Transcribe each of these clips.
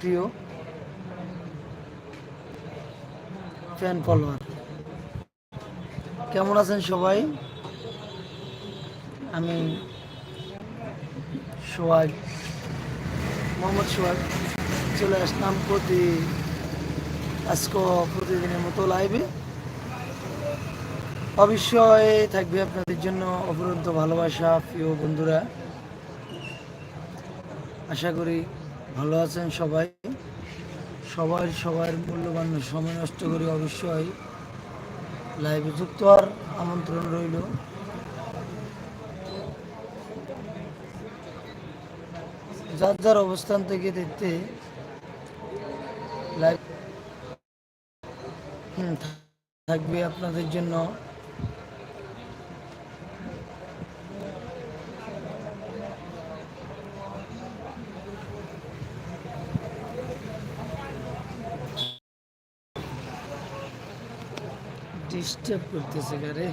প্রিয় fan follower কেমন আছেন সবাই? আমি সোহাগ, মোহাম্মদ সোহাগ। চলে আসলাম প্রতি, আজকে প্রতিদিনের মতো লাইভে অবশ্যই থাকবে আপনাদের জন্য অবরুদ্ধ ভালোবাসা, প্রিয় বন্ধুরা। আশা করি ভালো আছেন সবাই? সবাই সবার মূল্যবান সময় নষ্ট করে অবশ্যই লাইভে যুক্ত হওয়ার আমন্ত্রণ রইল। যার যার অবস্থান থেকে দেখতে লাইভ থাকবে আপনাদের জন্য। ডিস্টার্ব করতেছে গারে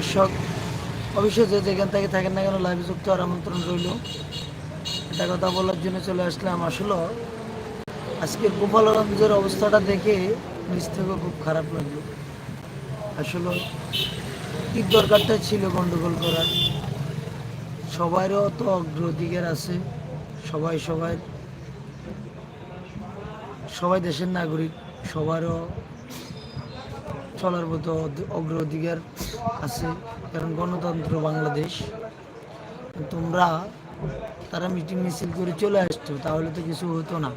দর্শক, অবশ্যই যে যেখান থেকে থাকেন না কেন লাইভে যুক্ত হওয়ার আমন্ত্রণ রইল। এটা কথা বলার জন্য চলে আসলাম। আসলে আজকে গোপালগঞ্জের অবস্থাটা দেখে নিজ থেকে খুব খারাপ লাগল। আসলে কি দরকারটা ছিল গন্ডগোল করার। সবাইরও তো অগ্রাধিকার আছে। সবাই সবাই সবাই দেশের নাগরিক, সবারও চলার মতো অধ- অগ্রাধিকার আছে। কারণ গণতন্ত্র বাংলাদেশ। তোমরা, তারা মিটিং মিছিল করে চলে আসতো, তাহলে তো কিছু হতো না।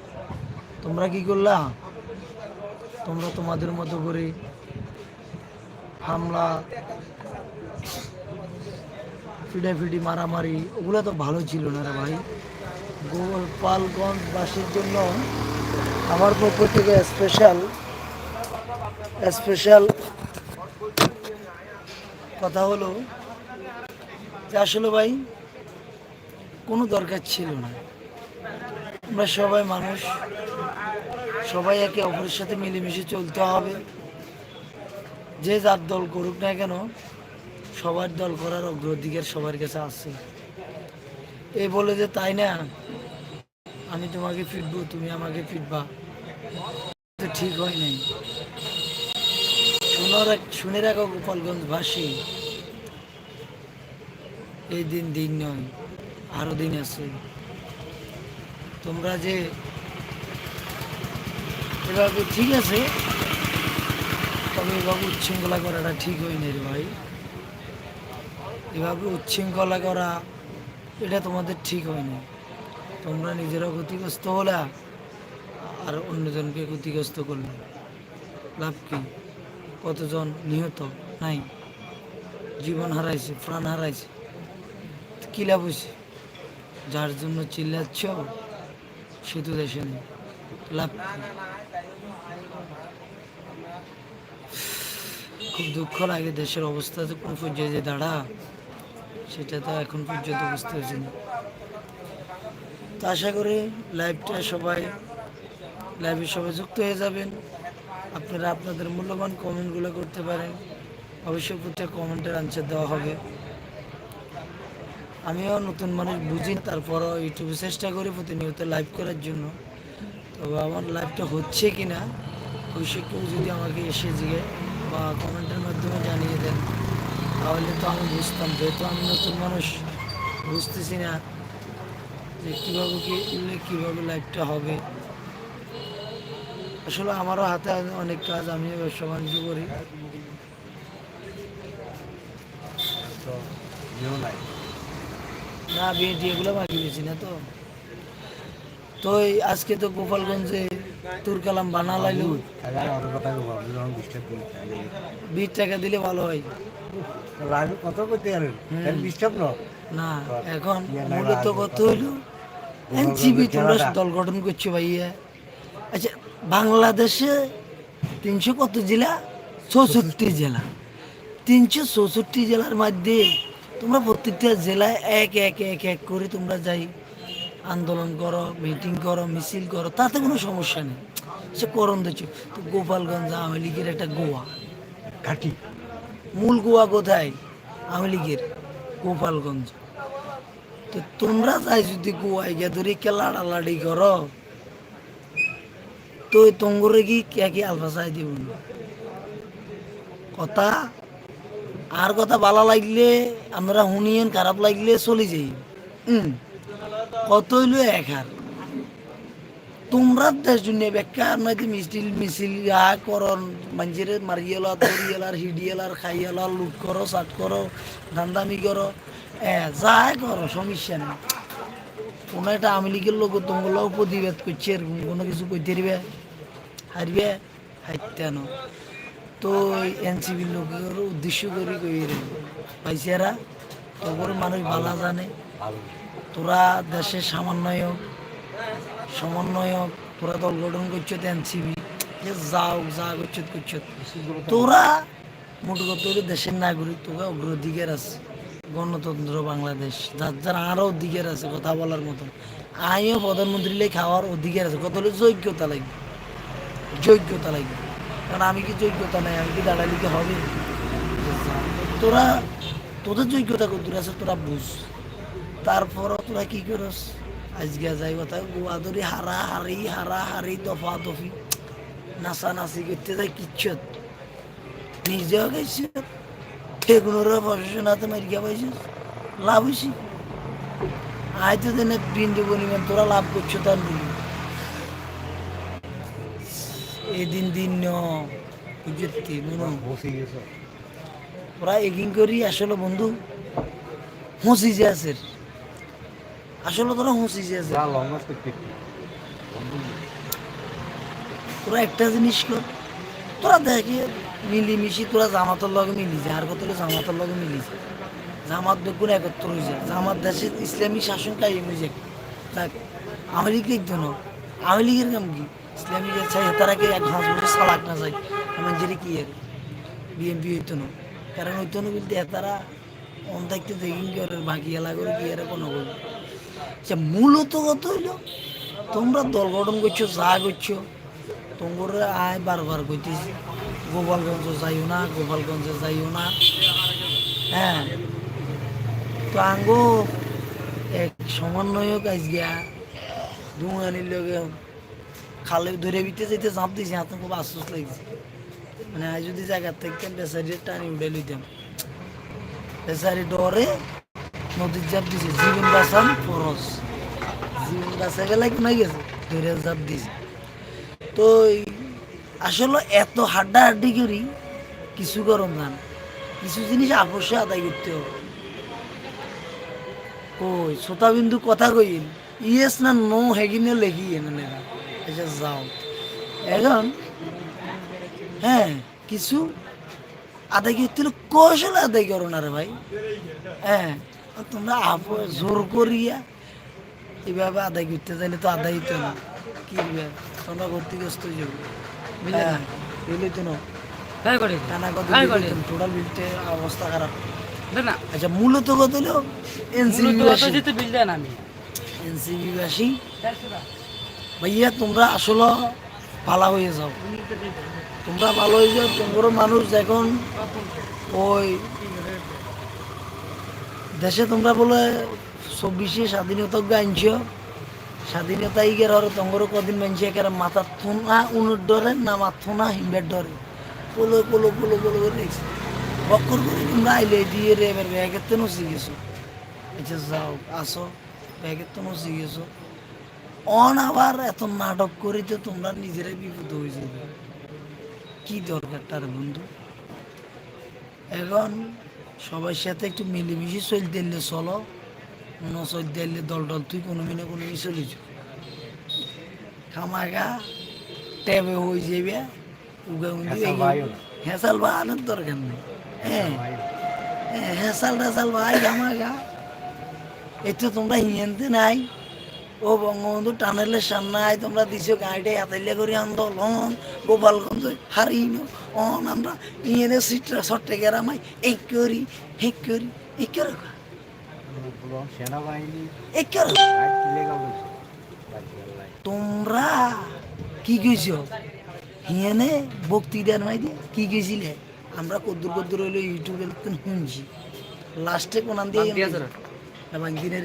তোমরা কি করলা? তোমরা তোমাদের মতো করে হামলা, ফিডাফিডি, মারামারি, ওগুলো তো ভালো ছিল না রে ভাই। গোপালগঞ্জবাসীর জন্য আমার পক্ষ থেকে স্পেশাল স্পেশাল কথা হলো যে আসলে ভাই, কোনো দরকার ছিল না। আমরা সবাই মানুষ, সবাই একে অপরের সাথে মিলেমিশে চলতে হবে। যে যার দল করুক না কেন, সবার দল করার অগ্রাধিকার সবার কাছে আছে। এই বলে যে তাই না? আমি তোমাকে ফিরবো, তুমি আমাকে ফিরবা। তো ঠিক হয় নাই। শুনে রাখ গোপালগঞ্জবাসী। এই দিন দিন নয়, আরও দিন আছে। তোমরা যে এভাবে ঠিক আছে, তবে এভাবে উচ্ছৃঙ্খলা করাটা ঠিক হয়নি রে ভাই। এভাবে উচ্ছৃঙ্খলা করা, এটা তোমাদের ঠিক হয়নি তোমরা নিজেরা ক্ষতিগ্রস্ত হলে, আর অন্যজনকে ক্ষতিগ্রস্ত করলে। লাভ কি? কতজন নিহত? নাই। জীবন হারাইছে, প্রাণ হারাইছে। কি লাভ হয়েছে যার জন্য চিল্লাচ্ছ, সে তো দেশে নেই। লাভ খুব দুঃখ লাগে দেশের অবস্থা তো কোন পর্যায়ে যে দাঁড়া, সেটা তো এখন পর্যন্ত বুঝতে পারছি না। তো আশা করি লাইভটা সবাই লাইভে সবাই যুক্ত হয়ে যাবেন। আপনারা আপনাদের মূল্যবান কমেন্টগুলো করতে পারেন। অবশ্যই প্রত্যেক কমেন্টের আনসার দেওয়া হবে। আমিও নতুন মানুষ বুঝি, তারপরও ইউটিউবে চেষ্টা করি প্রতিনিয়ত লাইভ করার জন্য। তবে আমার লাইভটা হচ্ছে কি না অবশ্যই কেউ যদি আমাকে এসে জিগে বা কমেন্টের মাধ্যমে জানিয়ে দেন, তাহলে তো আমি বুঝতাম। যেহেতু আমি নতুন মানুষ, বুঝতেছি না যে কীভাবে কি কীভাবে লাইভটা হবে। আসলে আমারও হাতে অনেক কাজ আমি ব্যবসা বাণিজ্য করি। না বিয়ে এগুলো বাকি দিয়েছি না তো। তো আজকে তো গোপালগঞ্জে তুর কালাম বানা লাগল। ডিস্টার্ব করি বিশ টাকা দিলে ভালো হয়। কত করতে। না এখন ইয়ে মূলত কত হইল এনসিবি তোমরা দল গঠন করছ ভাইয়া। আচ্ছা বাংলাদেশে তিনশো কত জেলা? চৌষট্টি জেলা। তিনশো চৌষট্টি জেলার মধ্যে তোমরা প্রত্যেকটা জেলায় এক এক এক এক করে তোমরা যাই আন্দোলন করো মিটিং করো মিছিল করো তাতে কোনো সমস্যা নেই। সে করণ দিচ্ছ। তো গোপালগঞ্জ আওয়ামী লীগের একটা গোয়া। ঘাটি মূল গোয়া কোথায়? আওয়ামী লীগের গোপালগঞ্জ। তো তোমরা যাই যদি গোয়ায় গিয়ে ধরে কে লাড়ালাড়ি করো তো তোমরে কি কে কি আলফা চাই দিব কথা? আর কথা ভালো লাগলে, আমরা শুনিয়েন খারাপ লাগলে চলে যাই। হুম কত হইল এক হার তোমরা দেশ দুনিয়া ব্যাখ্যা নয়তো মিছিল মিছিল, ইয়া করন, মানুষের মারিয়েলা দরিয়েলার হিডিয়েলার, খাইয়েলার, লুট করো চাট করো দান্দামি করো। যাই করো, সমস্যা নেই। কোনো একটা আওয়ামী লীগের লোক তোমাগুলো প্রতিবাদ করছে, এরকম কোনো কিছু কইতে দিবে? হারবে হাইতে আনো। তো এনসিবির লোকের উদ্দেশ্য করে কই পাইছেরা তোর মানুষ ভালো জানে। তোরা দেশের সামান্বয়ক সমন্বয়ক তোরা দল গঠন করছ এনসিবি যাও, যা করছ করছ। তোরা মোট কথা দেশের নাগরিক? তোকে অগ্রাধিকার আছে। গণতন্ত্র বাংলাদেশ। যার যার আরও অধিকার আছে কথা বলার মতন। আইও প্রধানমন্ত্রী খাওয়ার অধিকার আছে। কত যোগ্যতা লাগবে? যোগ্যতা লাগবে। কারণ আমি কি যোগ্যতা নাই? আমি কি দাঁড়ালিকে হবে? তোরা, তোদের যোগ্যতা কত দূর আছে তোরা বুঝ। তারপরও তোরা কি করস? আজকে যাই কথা, গোয়াদরি হারা হারি হারা হারি, দফা দফি। নাচা নাচি করতে যাই কিচ্ছত নিজেও গেছে। এগুলোর প্রশাসন হাতে মারিয়া পাইছিস লাভ হয়েছি। আয় তো দিনে বিন্দু পরিমাণ তোরা লাভ করছ তার বলি এদিন দিন বুঝতে ওরা এগিং করি আসলে বন্ধু হুঁসি যে আছে। আসলে তোরা হুঁসি যে আছে। তোরা একটা জিনিস কর তোরা দেখে মিলিমিশি তোরা জামাতের লগে মিলিছে আর কত জামাতের লগে মিলিছে জামাত বেগুন একত্র হয়েছে জামাত দেশে ইসলামী শাসন কায়েম হয়েছে দেখ আমেরিকা একজন আওয়ামী লীগের কাম কি? ইসলামী যে চাই তারা কি এক ঘাস বছর সালাক না যায়। আমার যেটা কি আর বিএমপি হইতো না। কারণ হইতো না বলতে তারা অন থাকতে দেখি কি বাকি এলাকা করে কি আর কোনো বলবে আচ্ছা মূলত কত হইল, তোমরা দল গঠন করছ, যা করছ, তোমরা আয় বারবার কইতেছি, গোপালগঞ্জ যাইও না, গোপালগঞ্জে যাইও না। হ্যাঁ তো আঙ্গো এক সমন্বয়ক আজ গিয়া দুয়ানির লগে খালে ধরে বিতে যেতে চাপ দিয়েছি হাতে খুব আশ্বাস লাগছে। মানে আজ যদি জায়গার থেকে বেচারি টানি উঠে লইতাম। বেচারি ডরে, নদীর জাপ দিছে, জীবন বাঁচান ফরস জীবন বাঁচা গেলে নাই গেছে, ধরে জাপ দিছে। তো আসলে এত হাড্ডাহাড্ডি করি, কিছু গরম ধান কিছু জিনিস অবশ্যই আদায় করতে হবে। কই, শ্রোতাবিন্দু কথা কইল ইয়েস না নো হেগিনে লেখি এনে আচ্ছা যাও এখন হ্যাঁ কিছু আদায় করতে কৌশল আদায় করো না রে ভাই। হ্যাঁ তোমরা আপ জোর করিয়া এইভাবে আদায় করতে চাইলে তো আদায় হইতো না। কি তোমরা ক্ষতিগ্রস্ত হয়ে যাবে। হ্যাঁ বুঝলি তো না? টোটাল বিলতে অবস্থা খারাপ। না আচ্ছা মূলত কত হলো এনসিবি দেন আমি। এনসিবিবাসী ভাইয়া তোমরা আসলে ভালো হয়ে যাও। তোমরা ভালো হয়ে যাও, তোমরা মানুষ এখন ওই দেশে তোমরা বলে চব্বিশে স্বাধীনতা আনছ স্বাধীনতা ইগের হরে তোমরা কদিন মানছে একের মাথা থুনা উনুর ডরে না মাথুনা হিম্বের ডরে পোলো পোলো পোলো পোলো করে বক্কর করে তোমরা আইলে দিয়ে রে, এবার ব্যাগের তো নসি গেছো আচ্ছা যাও, আসো ব্যাগের তো নসি গেছো অন আবার এত নাটক করে তো তোমরা নিজেরাই বিপদ হয়ে যাবে। কি দরকারটার বন্ধু? এখন সবার সাথে একটু মিলেমিশে চলতে এলে চলো ন চলতে এলে দল দল তুই কোনো মিনে কোনো মিনে চলিছ খামাগা ট্যাবে হয়ে যাবে। উগা হেসাল ভাইও হেসাল বা আনার দরকার নেই। হ্যাঁ। হ্যাঁ, হেসাল টেসাল ভাই খামাগা এই তো তোমরা হিয়েনতে নাই। ও বঙ্গবন্ধু টানেলের সামনে আয় তোমরা দিছো গাড়িটা হাতাইলে করে আন্দোলন। গোপালগঞ্জ হারিনো অন আমরা ইয়েনে সিটরা সট্টে গেরামাই এই করি হে করি এই করে। তোমরা কি কইছ? হিয়েনে বক্তৃতার মাই দিয়ে কি কইছিলে? আমরা কদ্দুর কদ্দুর হইল ইউটিউবে শুনছি। লাস্টে কোনান দিয়ে বাংদিনের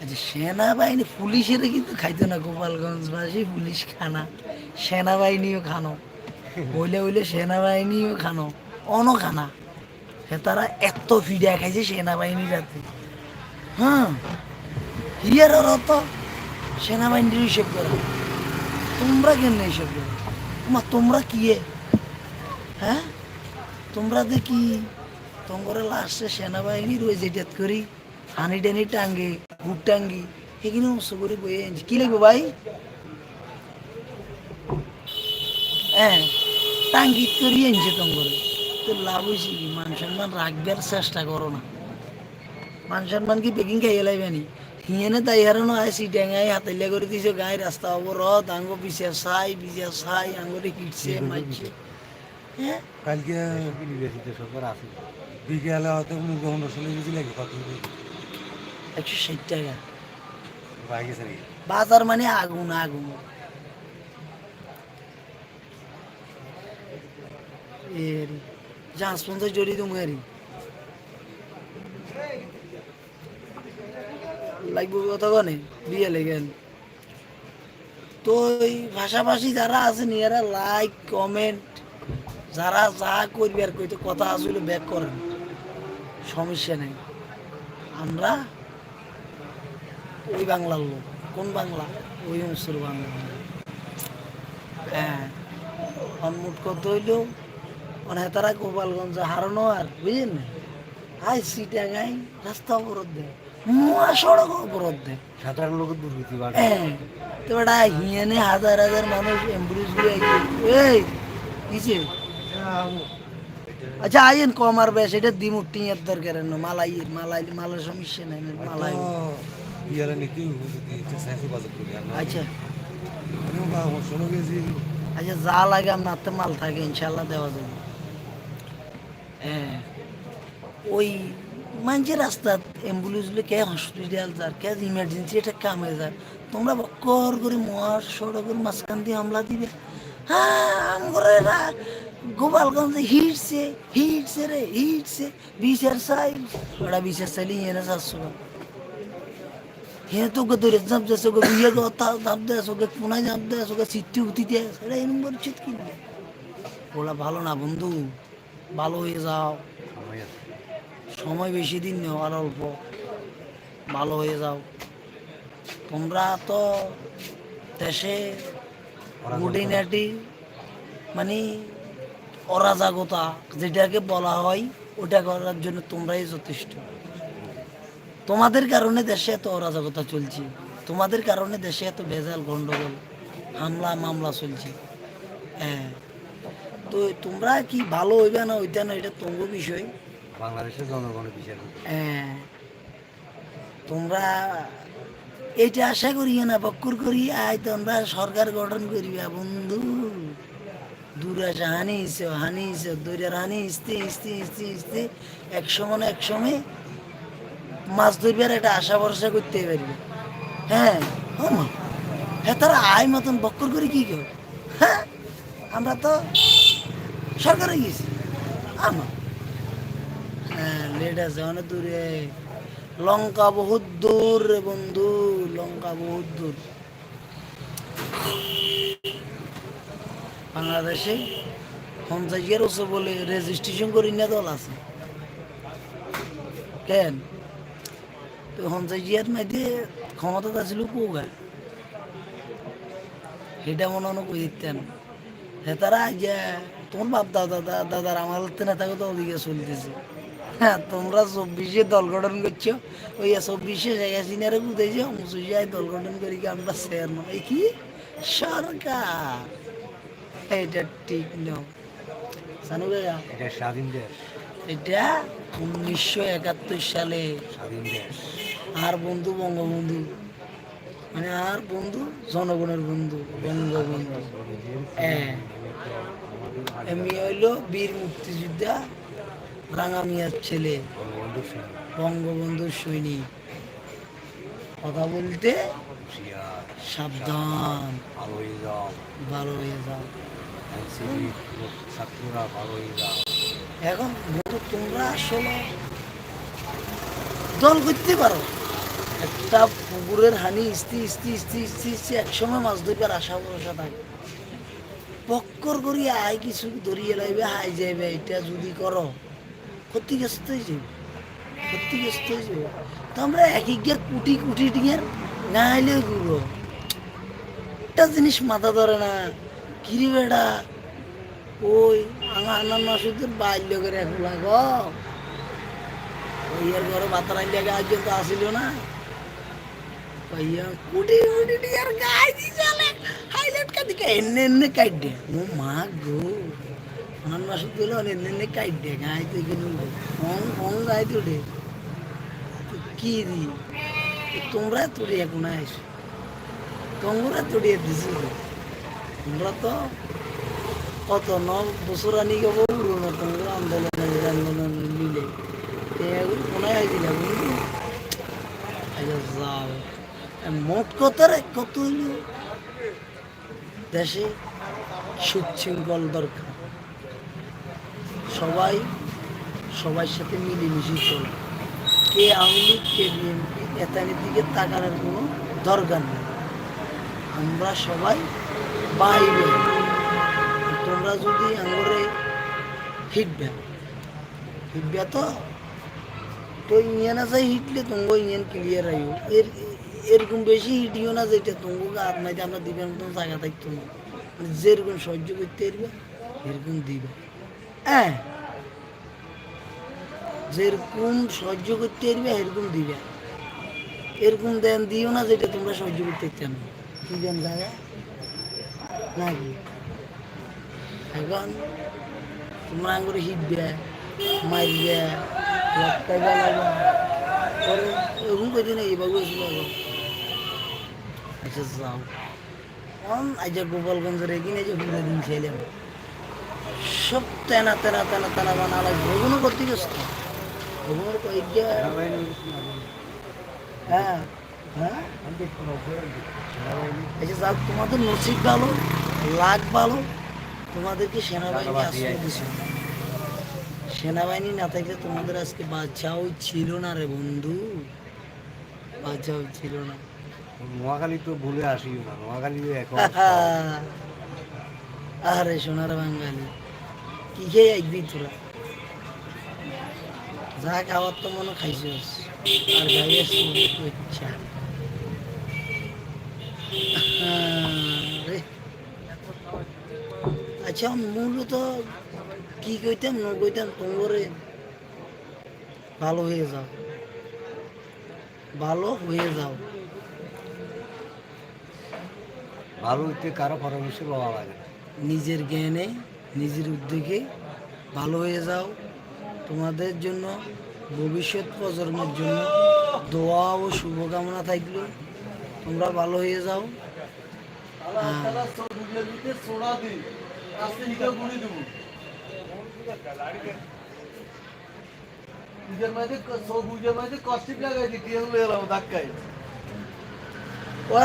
আচ্ছা সেনাবাহিনী পুলিশের কিন্তু খাইতো না গোপালগঞ্জবাসী পুলিশ খানা। সেনাবাহিনীও খানো। হইলে হইলে সেনাবাহিনীও খানো অন খানা। সে তারা এত ফিডা খাইছে সেনাবাহিনীর রাতে। হ্যাঁ হিয়ার অত সেনাবাহিনীর হিসেব করো। তোমরা কেন হিসেব করো? তোমার তোমরা কি এ? হ্যাঁ? তোমরা দেখি তোমার লাস্টে সেনাবাহিনীর ওই যেটাত করি, হানি টানি টাঙ্গে, গুট টাঙ্গি এখানে উঁচু করে বয়ে আনছি। কি লাগবে ভাই? হ্যাঁ টাঙ্গি করি আনছে তোমার তো লাভ হয়েছে কি? মান সম্মান রাখবার চেষ্টা করো না। মান সম্মান কি পেকিং খাইয়ে লাইবে নি? হিয়েনে তাই হারানো আয় সিটাঙ্গাই হাতাইলিয়া করে দিছে, গায়ে রাস্তা অবরোধ আঙ্গ পিছে সাই পিছে সাই আঙ্গরে কিটছে মারছে হ্যাঁ? কালকে বিকেলে হয়তো হন্ডা চলে গেছি লাগে কত একশো ষাট টাকা। নাকি? বাজার মানে আগুন আগুন। এর জাহাজ পঞ্চাশ জড়ি তুমি আরি লাগবে কথা কনে বিয়ে লেগেন তো এই ভাষাভাষী যারা আছেন এরা লাইক কমেন্ট যারা যা করবে আর কইতে কথা আসলে ব্যাক করেন। সমস্যা নেই। আমরা ওই বাংলার লোক। কোন বাংলা? ওই অংশের বাংলা। হ্যাঁ। অনমুট করতে হইলেও অনেক তারা গোপালগঞ্জ হারানো আর বুঝলেন? না হাই সিটাঙ্গাই রাস্তা অবরোধ দেয় মহা সড়ক অবরোধ দেয় সাধারণ লোকের দুর্নীতি বাড়ে। হ্যাঁ। তো এটা হিয়ানে হাজার হাজার মানুষ অ্যাম্বুলেন্স এই কিছে আচ্ছা আইন বেশ এটা দরকার মালাই মালের সমস্যা নাই মালাই করি আচ্ছা আচ্ছা যা লাগে আপনার হাতে মাল থাকে ইনশাল্লাহ দেওয়া যাবে হ্যাঁ ওই মানছে রাস্তা অ্যাম্বুলেন্স কে হসপিটাল যার কে ইমার্জেন্সি এটা কামে যার তোমরা বক্কর করে মহার সড়কের মাঝখান দিয়ে হামলা দিবে হ্যাঁ গোপালগঞ্জে হিটছে হিটছে রে হিটছে বিচার চাই। ওরা বিচার চাইলে এনে চারশো হে তোকে ধরে চাপ দেয় ওকে বিয়ে চাপ দেয় ওকে কোনায় চাপ দেয় ওকে চিত্তি উঠি দেয় সেটা এরকম পরিচিত কি ওরা ভালো না বন্ধু ভালো হয়ে যাও। সময় বেশি দিন নেই আর অল্প। ভালো হয়ে যাও। তোমরা তো দেশে গুটিনাটি মানে অরাজকতা যেটাকে বলা হয় ওটা করার জন্য তোমরাই যথেষ্ট। তোমাদের কারণে দেশে এত অরাজকতা চলছে। তোমাদের কারণে দেশে এত ভেজাল গন্ডগোল হামলা মামলা চলছে। হ্যাঁ। তো তোমরা কি ভালো হইবে না ওইটা না এটা তোমার বিষয়। বাংলাদেশের জনগণের বিচার হ্যাঁ, তোমরা এটা আশা করি না বক্কর করি আয় তোমরা সরকার গঠন করিবা বন্ধু। আসে হানি ইসে হানি ইসে দূরের হানি ইস্তে ইস্তে ইস্তে ইস্তে এক সময় এক সময় মাছ ধরবার একটা আশা ভরসা করতে পারবে। হ্যাঁ হ্যাঁ তারা আয় মতন বক্কর করে কি কেউ হ্যাঁ আমরা তো সরকারে গেছি। আমা হ্যাঁ লেট আছে অনেক দূরে, লঙ্কা বহুত দূর রে বন্ধু, লঙ্কা বহুত দূর। বাংলাদেশে পঞ্চায়েতের ওসে বলে রেজিস্ট্রেশন করি না দল আছে। কেন? তো পঞ্চায়েত মধ্যে ক্ষমতা আছিল কোগা? সেটা মনে কই দিতেন তারা যে তোমার বাপ দাদা দাদা দাদার আমার নেতাকে তো ওদিকে চলতেছে। হ্যাঁ তোমরা চব্বিশে দল গঠন করছ, ওই চব্বিশে জায়গা সিনারে মুসুজিয়ায় দল গঠন করি আমরা শেয়ার নয় কি? সরকার। এটা ঠিক নয় জানো ভাইয়া এটা স্বাধীন দেশ। এটা উনিশশো একাত্তর সালে। স্বাধীন দেশ। আর বন্ধু বঙ্গবন্ধু। মানে আর বন্ধু জনগণের বন্ধু বঙ্গবন্ধু। হ্যাঁ। এমনি হইল বীর মুক্তিযোদ্ধা রাঙা মিয়ার ছেলে বঙ্গবন্ধু বঙ্গবন্ধুর সৈনিক। কথা বলতে সাবধান। ভালো হয়ে যাও। ভালো হয়ে যাও। এখন তোমরা আসলে দল করতে পারো। একটা পুকুরের হানি ইস্তি ইস্তি ইস্তি ইস্তি ইস্তি একসময় মাছ ধরবার আশা ভরসা থাকে। পক্কর করি আয় কিছু ধরিয়ে লাইবে হাই যাইবে, এটা যদি করো, ক্ষতিগ্রস্ত হয়ে যাবে ক্ষতিগ্রস্ত হয়ে যাবে তো আমরা এক কুটি কুটি টিঙের না ঘুরো একটা জিনিস মাথা ধরে না। কিরি বেড়া? ওই আমার আনার মাসুদের বাল্য করে এখন লাগ ওই এর ঘরে বাতার আইলে আজ তো আসিল না। কইয়া, কুটি কুটি টিয়ার গাই দি চলে। হাইলাইট কা? দিকে এনে এনে কাট দে। ও মা গো, আমার মাসুদ দিল এনে এনে কাট দে গাই তো কিনু ফং ফং গাই তো দে। কি দি তোমরা এখন আইসো। তোমরা তোরে দিছি তোমরা তো কত ন বছর আনি গেব পুরনো তোমরা আন্দোলন মিলে। এগুলো মনে হয় বুঝলি যাও। মোট দেশে সুশৃঙ্খল দরকার। সবাই, সবার সাথে মিলেমিশে চলে। কে আওয়ামী লীগ, কে বিএনপি এতানির দিকে তাকানোর কোনো দরকার নেই। আমরা সবাই বাইরে। তোমরা যদি আঙুরে হিটবে হিটবে তো? তো ইঞ্জিন আছে, হিটলে তোমাকে ইঞ্জিন ক্লিয়ার আইও এর, এরকম বেশি হিটিও না যেটা তোমাকে মাইতে আমরা দিবেন মতন জায়গা থাকতো না মানে যেরকম সহ্য করতে পারবে, এরকম দিবে। হ্যাঁ? যেরকম সহ্য করতে পারবে, এরকম দিবে। এরকম দেন দিও না যেটা তোমরা সহ্য করতে চান কি দেন জায়গা? নাকি এখন তোমরা আঙ্গুরে হিটবে মারবে লটকাই বানাবে পরে এরকম করে না এবার যাব আচ্ছা যাও অন আজ গোপালগঞ্জের এগিয়ে যে ঘুরে দিন ছেলে সব তেনা তেনা তেনা তেনা বানা লাগবে ওগুলো করতে গেছে ওগুলো কয়েকটা হ্যাঁ? হ্যাঁ আচ্ছা যাক তোমাদের নসিব ভালো লাখ ভালো তোমাদেরকে সেনাবাহিনী আশ্রয় সেনাবাহিনী না থাকলে তোমাদের আজকে বাচ্চাও ছিল না রে বন্ধু। বাচ্চাও ছিল না। নোয়াখালী তো ভুলে আসিও না নোয়াখালী এখন আরে সোনার বাঙালি কি খেয়ে একদিন তোরা? যা খাওয়ার তো মনে খাইছিস। আর গাইয়ের ইচ্ছা। আচ্ছা মূলত কি কইতাম ন কইতাম তোমরে ভালো হয়ে যাও। ভালো হয়ে যাও। ভালো হইতে কারও পরামর্শ পাওয়া লাগে নিজের জ্ঞানে নিজের উদ্যোগে ভালো হয়ে যাও। তোমাদের জন্য ভবিষ্যৎ প্রজন্মের জন্য দোয়া ও শুভকামনা থাকল। তোমরা ভালো হয়ে যাও। হ্যাঁ।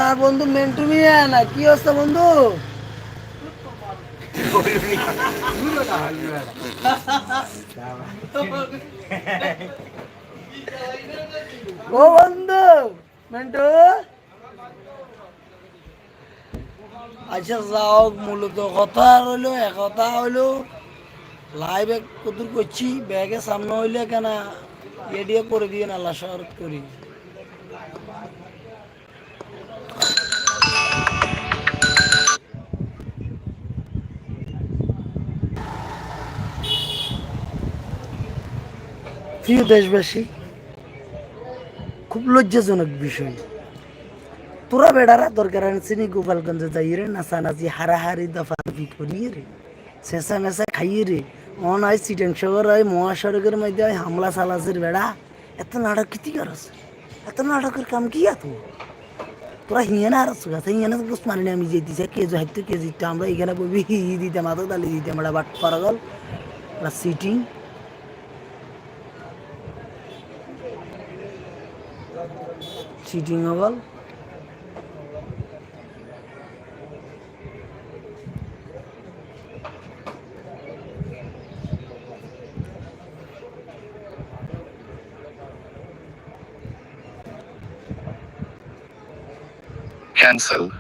আর বন্ধু মেন্টু মিয়া না, কি অবস্থা বন্ধু? ও বন্ধু, মেন্টু। আচ্ছা যাও, মূলত কথা হইল একথা হইল লাইভে কত করছি ব্যাগে সামনে হইলে কেন এডিয়ে করে দিয়ে না শহর করি। প্রিয় দেশবাসী, খুব লজ্জাজনক বিষয়। তোরা বেড়ারা দরকার আনছিনি গোপালগঞ্জে যাই রে নাচানাচি হারাহারি, দফাদফি করিয়ে রে শেষা মেশা খাইয়ে রে। অন হয় সিটেন শহর হয়, মহাসড়কের মধ্যে হয়, হামলা সালাসের বেড়া। এত নাটক কিতি করস? এত নাটকের কাম কি এত তোরা? হিয়ে না আর সুগাছে হিয়ে না বুঝ মানি আমি যে দিছে কেজো হাইতে কেজি তো আমরা এখানে বলবি, হি হি, দিতে মাথা দালি দিতে, আমরা বাট করা গল সিটিং চিটিং গল Cancel.